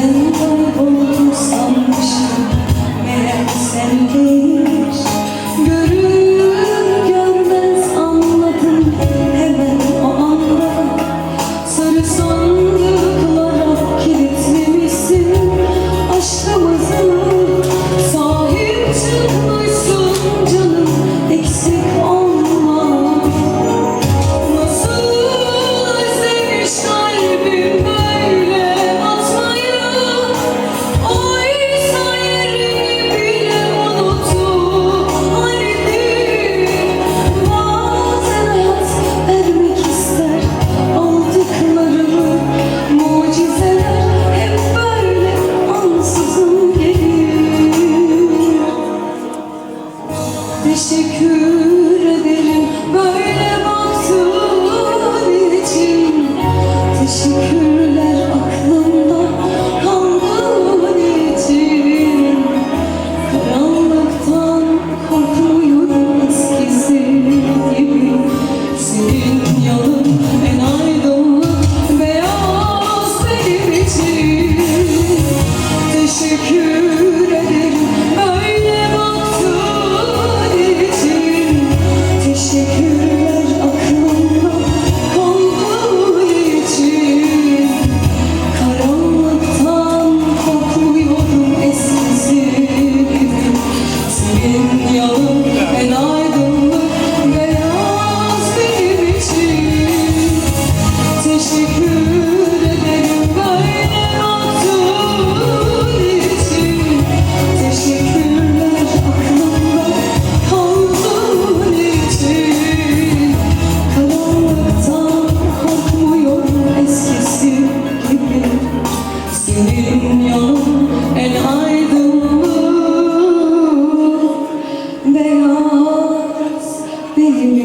天空 Senin yanın en aydınlık. Beyaz benim